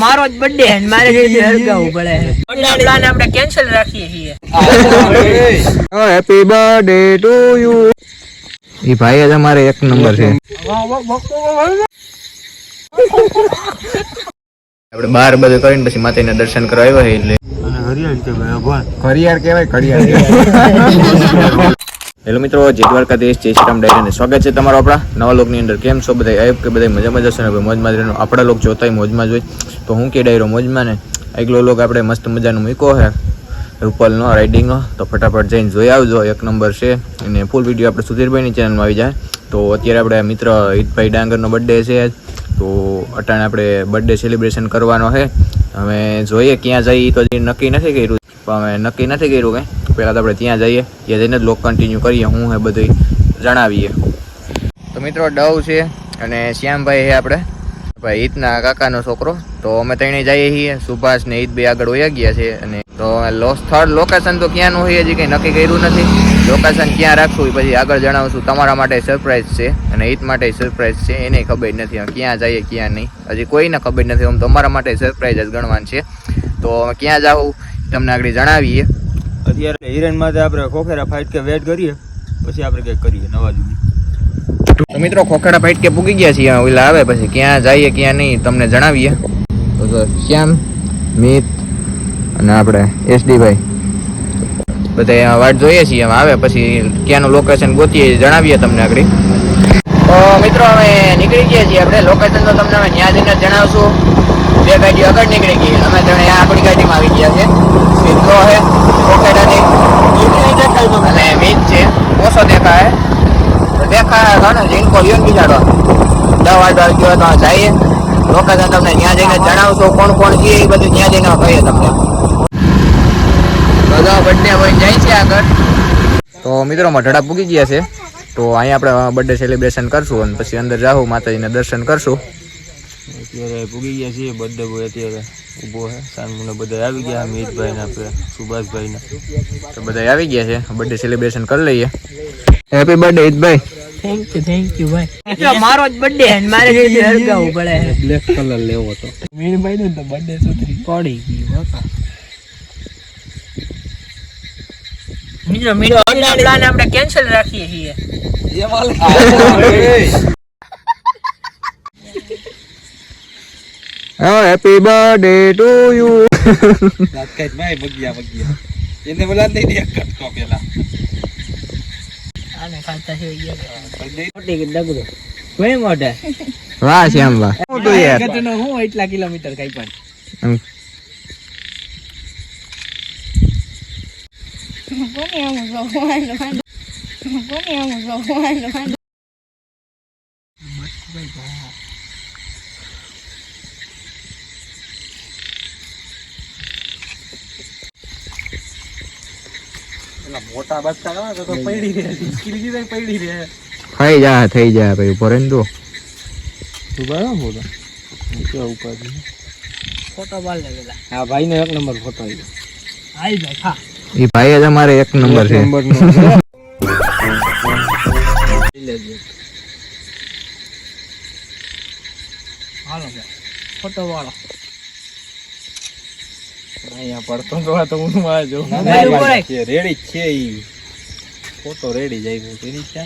મારો જ બર્થડે છે. મારે જે હરગાવું પડે. પ્લાન આપણે કેન્સલ રાખીએ છીએ. હેપી બર્થડે ટુ યુ એ ભાઈ જ અમારે એક નંબર છે. આપણે બાર બધું કરીને પછી માતાજીના દર્શન કરવા આવ્યા એટલે. ઘડિયાળ કહેવાય ઘડિયાળ હેલો મિત્રો, જય દ્વારકાધીશ, જય શ્રીરામ ડાયરીને સ્વાગત છે તમારો આપણા નવા લોકની અંદર. કેમ છો બધા? આયબ કે બધા મજામાં જશો ને? ભાઈ મોજમાં રહેવાનું આપણા લોક જોતાય મોજમાં જ હોય. તો હું કે ડાયરો મોજમાં ને? એકલો લોક આપણે મસ્ત મજાનો મૂક્યો છે. રૂપલનો રાઇડિંગનો તો ફટાફટ જઈને જોઈ આવજો. એક નંબર છે. અને ફૂલ વીડિયો આપણે સુધીરભાઈની ચેનલમાં આવી જાય. તો અત્યારે આપણે મિત્ર હિતભાઈ ડાંગરનો બર્થડે છે. તો અટાણે આપણે બર્થડે સેલિબ્રેશન કરવાનો છે. હવે જોઈએ ક્યાં જઈએ તો હજી નક્કી નથી કર્યું. પણ અમે નક્કી નથી કર્યું કંઈ. પહેલાં તો આપણે ત્યાં જઈએ, ત્યાં જઈને લોક કન્ટિન્યુ કરીએ, હું એ બધું જણાવીએ. તો મિત્રો, ડવ છે અને શ્યામભાઈ છે આપણે. ભાઈ ઈદના કાકાનો છોકરો. તો અમે ત્રણે જઈએ છીએ. સુભાષ ને ઈદ બે આગળ વયા ગયા છે અને તો સ્થળ લોકેશન તો ક્યાંનું હોય હજી કંઈ નક્કી કર્યું નથી. લોકેશન ક્યાં રાખશું એ પછી આગળ જણાવશું. તમારા માટે સરપ્રાઈઝ છે અને હિત માટે સરપ્રાઈઝ છે એને ખબર નથી ક્યાં જઈએ ક્યાં નહીં. હજી કોઈને ખબર નથી આમ તમારા માટે સરપ્રાઈઝ જ ગણવાનું છે. તો ક્યાં જાવું તમને આગળ જણાવીએ. અત્યારે હિરેન માટે આપણે ખોખેરા ફાઇટ કે વેટ કરીએ પછી આપણે કંઈક કરીએ નવા તો મિત્રો ખોખડા ફાઇટ કે પૂગી ગયા છીએ ઓલા આવે પછી ક્યાં જઈએ ક્યાં નહીં તમને જણાવીએ. તો શ્યામ મિત અને આપણે એસડીભાઈ બધા વાટ જોઈએ છીએ આવે પછી ક્યાંનું લોકેશન ગોતીએ જણાવીએ તમને આગળ. તો મિત્રો અમે નીકળી ગયા છીએ આપણે. લોકેશન તો તમને અમે ત્યાં જઈને જણાવશું. બે ગાડી આગળ નીકળી ગઈ. અમે તમે આપણી ગાડીમાં આવી ગયા છે સીધો છે ખોખેડાની અને મિત છે ઓછો દેખાય. તો દેખાય ઘણો જીનકો યોન બિચારો દવા વાળવા ગયો તો જઈએ. લોકેશન તમને ત્યાં જઈને જણાવશો. કોણ કોણ છે એ બધું ત્યાં જઈને કહીએ તમને. તો બર્થડે હોય જાય છે આગળ. તો મિત્રો મઢડા પૂગી ગયા છે. તો અહીંયા આપણે બર્થડે સેલિબ્રેશન કરશું અને પછી અંદર જાઉં માતાજીને દર્શન કરશું. અત્યારે પૂગી ગયા છીએ બર્થડે બોય અત્યારે ઊભો છે સાનમુને બધા આવી ગયા મીતભાઈ ને આપણે સુભાષભાઈ ને તો બધા આવી ગયા છે. બર્થડે સેલિબ્રેશન કરી લઈએ. હેપી બર્થડે ઈદભાઈ. થેન્ક યુ થેન્ક યુ ભાઈ. મારો જ બર્થડે છે મારે જે હરગાવું પડે. બ્લેક કલર લેવો તો. મીણભાઈ નું તો બર્થડે સુધરી પડી ગયું બાપા મિત્રો મિત્રો પ્લાન આપણે કેન્સલ રાખીએ છીએ. હેપી બર્થડે ટુ યુ ભાઈ બગિયા બગિયા એને બોલા દઈ દે કટકો પેલા. આને ખાતા છે મોટી કે દગડો કોઈ મોટે. વાહ શ્યામ વાહ હું તો યાર કેટલો હું એટલા કિલોમીટર કઈ પણ એમ. Jugar, મોટા બચ્ચા કરવા તો પડી રે હિચકી લીધી પડી રે થઈ જા થઈ જા ભાઈ ઊભો રહીને તો. તું બરાબર બોલો ઉપર ફોટો પાડ લેલા હા ભાઈ નો એક નંબર ફોટો આવી હાલ ભાઈ ખા. એ ભાઈ જ અમારે એક નંબર છે. ફોટો વાળો. અહીંયા પડતો તો આ તો હું માં જો. રેડી છે ઈ. ફોટો રેડી જાય તેની છે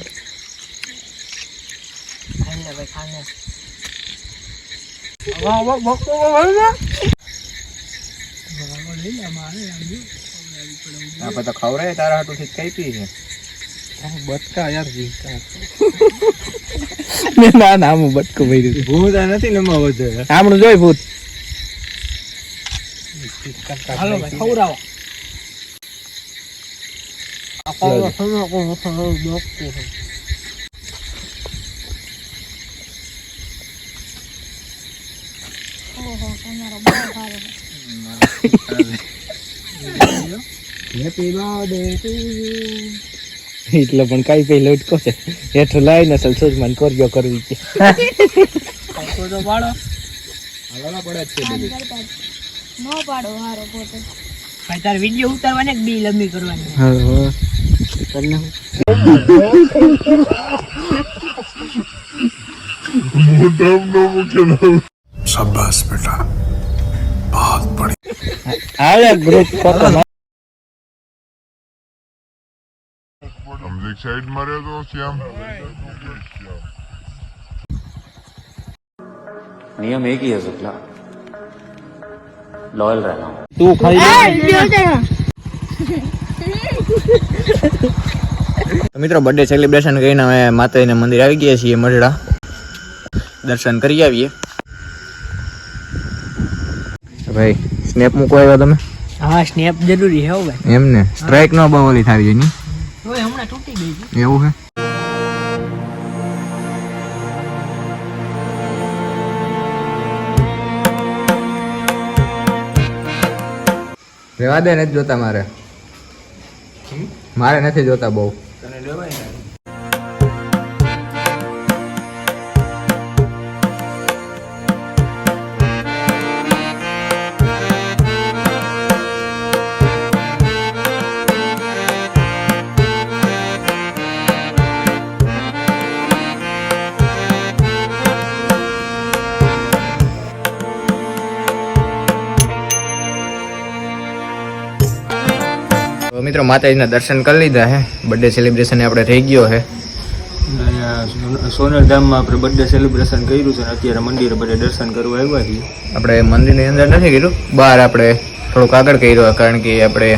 ભાઈ વાહ વાહ વાહ વાહ. આપણે તો ખવરાય તારા હાટું થી કઈ પી છે. બટકા યાર જીવતા ના ના હું બટકો ભર્યું ભૂત આ નથી ને એમાં વધે. આમણું જોઈ ભૂત. હાલો ભાઈ ખવરાવો આ પાવડો સમજો કોણ હતો બકો હેપી બર્થડે ટુ યુ એટલે પણ કઈ કઈ લટકો છે. હેઠો લાઈ ને સલસોજ મન કરજો કરવી છે. તો પાડો. હલાલા પડે છે બધું. નો પાડો હારો પોતે ભાઈ તાર વિડિયો ઉતારવાને બી લંબી કરવાની? હા હા તમને શાબાશ બેટા. બહુત બડી આયા ગ્રુપ ફોટો અમલીક સાઈડ માં રહ્યો તો શ્યામ नियम एक ही है शुक्ला लॉयल रहना તું ખાઈ તો મિત્રો બર્થડે સેલિબ્રેશન કરીને અમે માતાજીના મંદિર આવી ગયા છીએ મઢડા દર્શન કરી આવીએ ભાઈ સ્નેપ મૂકો આવ્યા તમે હા સ્નેપ જરૂરી હે હો ભાઈ એમ ને સ્ટ્રાઇક નો બહુ ઓલી થાવી જોઈએ હવે હમણાં તૂટી ગઈ છે. એવું હે રેવા દે નથી જોતા મારે. મારે નથી જોતા બહુ. તો મિત્રો માતાજીના દર્શન કરી લીધા હે. બર્થડે સેલિબ્રેશન આપણે થઈ ગયો હે. અહીંયા આપણે બર્થડે સેલિબ્રેશન કર્યું છે. અને અત્યારે મંદિરે બધે દર્શન કરવા આવ્યા છીએ. આપણે મંદિરની અંદર નથી કર્યું. બહાર આપણે થોડુંક આગળ કર્યું કારણ કે આપણે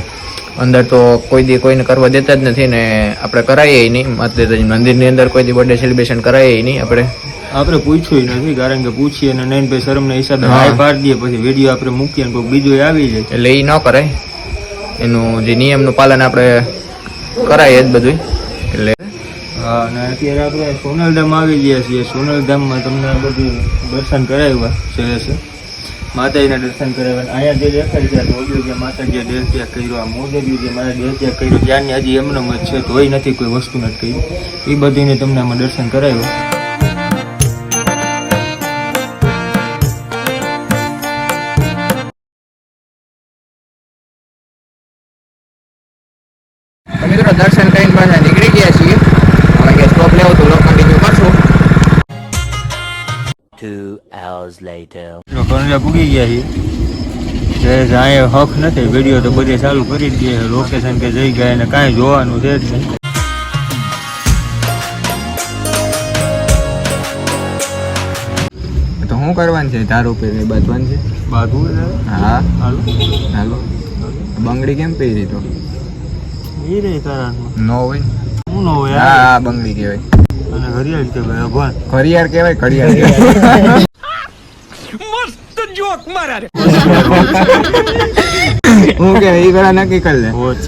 અંદર તો કોઈ દી કોઈને કરવા દેતા જ નથી ને આપણે કરાવીએ નહીં. માતાજી મંદિરની અંદર કોઈ દી બર્થડે સેલિબ્રેશન કરાઈએ નહીં આપણે. આપણે પૂછ્યું નથી કારણ કે પૂછીએ અને નયનભાઈ શરમના હિસાબે. હાય પાડી દઈએ પછી વીડિયો આપણે મૂકીએ અને કોઈ બીજો આવી જાય. એટલે એ ન કરાય. એનું જે નિયમનું પાલન આપણે કરાય જ બધું એટલે હા, અને અત્યારે આપણે સોનલધામ આવી ગયા છીએ. સોનલધામમાં તમને બધું દર્શન કરાવ્યા છે માતાજીના દર્શન કરાવ્યા. અહીંયા જે દેખાય છે ઓડિયો જે માતાજીએ દેહ ત્યાગ કર્યો, આ મોજોડિયું જે મારા દેહ ત્યાગ કર્યો ત્યાંની હજી એમનો જ છે, તોય નથી કોઈ વસ્તુ નથી કહી. એ બધીને તમને આમાં દર્શન કરાવ્યું. તો દર્શન કરીને પાછા નીકળી ગયા છીએ. હવે કે સ્ટોપ લેવો તો લોક કન્ટિન્યુ કરશું. પૂગી ગયા છીએ. જે અહીંયા હક નથી. વીડિયો તો બધે ચાલુ કરી દઈએ લોકેશન કે જઈ ગયા ને કાંઈ જોવાનું છે જ નહીં. તો શું કરવાનું છે? તારું પહેરી બાંધવાનું છે? હા. હાલો. હાલો. બંગડી કેમ પહેરી તો? એ રે તારા નો હોય હું નો હોય હા બંગડી કહેવાય. અને ઘડિયાળ કે ભાઈ ઘડિયાળ કહેવાય ઘડિયાળ કહેવાય હું કે એ પેલા નક્કી કરી લે. વોચ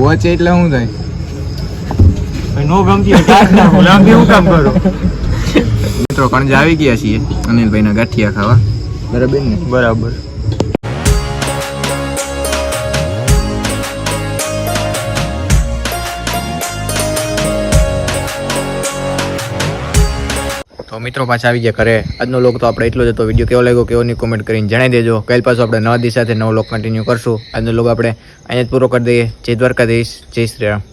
વોચ એટલે શું થાય? ભાઈ નો ગમતી હોય લાંબી હું કામ કરો? મિત્રો કણજ આવી ગયા છીએ અનિલભાઈના ગાંઠિયા ખાવા. બરાબર ને? બરાબર. તો મિત્રો પાછા આવી ગયા ઘરે. આજનો લોક તો આપણે એટલો જ હતો. વીડિયો કેવો લાગ્યો કેવો નહીં કોમેન્ટ કરીને જણાવી દેજો. કાલ પાછો આપણે નવા દિવસ સાથે નવો લોક કન્ટિન્યુ કરશું. આજનો લોક આપણે અહીંયા જ પૂરો કરી દઈએ. જય દ્વારકાધીશ. જય શ્રી રામ.